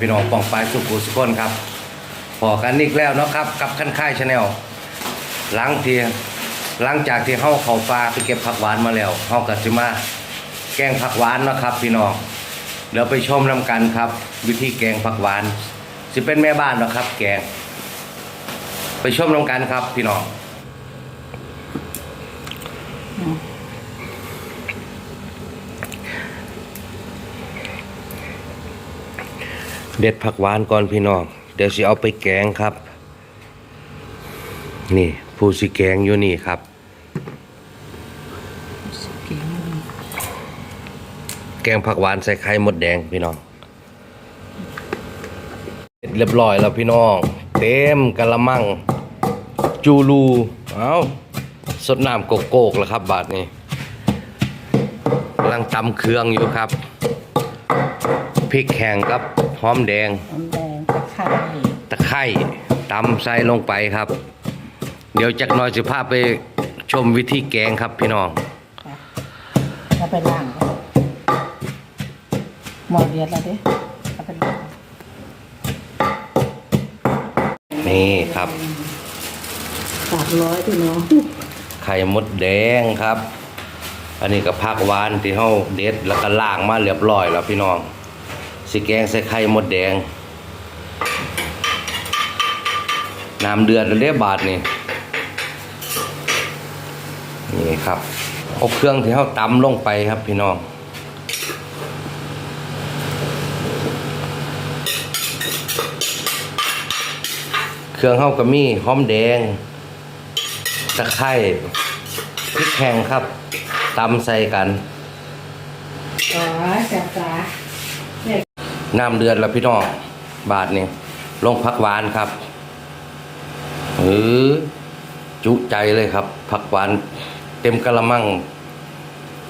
พี่น้องปองปลายสุขุสุขนครับพอกันอีกแล้วเนาะครับกับขั้นค่ายชาแนลหลังเที่หลังจากที่เฮาเขาป่าไปเก็บผักหวานมาแล้วเฮาก็สิมาแกงผักหวานนะครับ พี่น้องเดี๋ยวไปชมนํกันครับ วิธีแกงผักหวานสิเป็นแม่บ้านนะครับ แกง ไปชมนํกันครับ พี่น้อง เด็ดผักหวานก่อนพี่น้อง เดี๋ยวสิเอาไปแกงครับ นี่ผู้สิแกงอยู่นี่ครับแกงผักหวานใส่ไข่มดแดงพี่น้องเสร็จเรียบร้อยแล้วพี่น้อง เต็มกะละมัง จูลูเอาสดน้ำโกโก้แล้วครับ บาทนี้กำลังตำเครื่องอยู่ครับพริกแห้งกับ หอมแดงน้ำแดงตะไคร้ตะไคร่ตำใส่ลงไปครับ เดี๋ยวจักหน่อยสิพาไปชมวิธีแกงครับพี่น้องแล้วไปล้างก่อนหมอเดียดแล้วเด้เอาไปล้างนี่ครับสามร้อยพี่น้องไข่มดแดงครับ อันนี้ก็ผักหวานที่เฮาเด็ดแล้วก็ล้างมาเรียบร้อยแล้วพี่น้อง สิแกงใส่ไข่หมดแดง น้ำเดือดแล้วเด้บาทนี่ นี่ครับเอาเครื่องที่เฮาตำลงไปครับพี่น้องเครื่องเฮาก็มีหอมแดง ตะไคร้พริกแห้งครับตำใส่กันอ๋อจ้าจ้า น้ำเดือดแล้วพี่น้องบาทนี่ลงผักหวานครับเออจุใจเลยครับ ผักหวานเต็มกะละมัง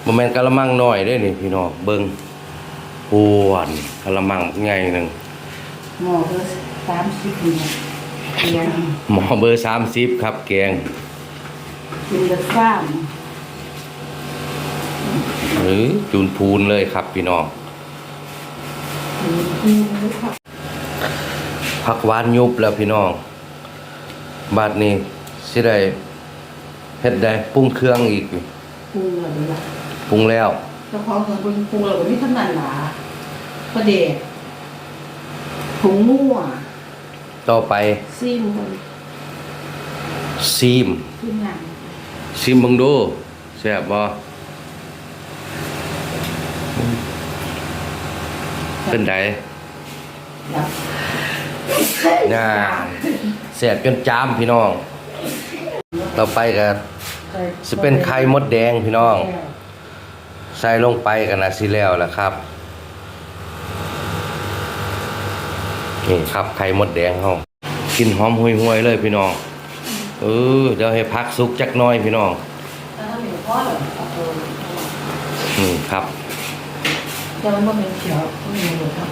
บ่แม่นกะละมังน้อยเด้นี่พี่น้องเบิ่งปวนกะละมังใหญ่หนึงหมอเบอร์สามสิบเนี่ยเลี้ยงหมอเบอร์30ครับแกงกินเดือดฟ้ามหรือจูนพูนเลยครับพี่น้อง ผักหวานยุบแล้วพี่น้อง บาดนี้สิได้เฮ็ดได้ปรุงเครื่องอีกปรุงอะไรล่ะปรุงแล้วเจ้าของเงินปรุงปรุงอะไรไม่ทำนันหลาประเดกผงมั่วต่อไปซิมคนซีมที่งานซีมเบิ่งดูแซ่บบ่เป็นไดแบบ น่าแซ่บจนจามพี่น้องต่อไปก็สิเป็นไข่มดแดงพี่น้อง ใส่ลงไปกันนะสิแล้วล่ะครับนี่ครับไข่มดแดงเฮากินหอมห่วยๆเลยพี่น้องเออเดี๋ยวให้พักสุกจักหน้อยพี่น้องแล้วถ้ามีพ่อเหรอเอาตัวนี่ครับจะมันบ่เป็นเขียวไม่มีเลยครับ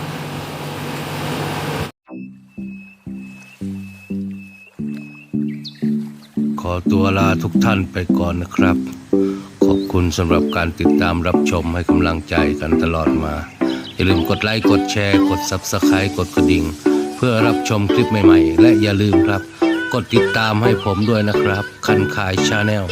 ขอตัวลาทุกท่านไปก่อนนะครับ ขอบคุณสำหรับการติดตามรับชมให้กำลังใจกันตลอดมา อย่าลืมกดไลค์กดแชร์ กด Subscribe กดกระดิ่ง เพื่อรับชมคลิปใหม่ ๆ และอย่าลืมครับ กดติดตามให้ผมด้วยนะครับ คันขายชาแนล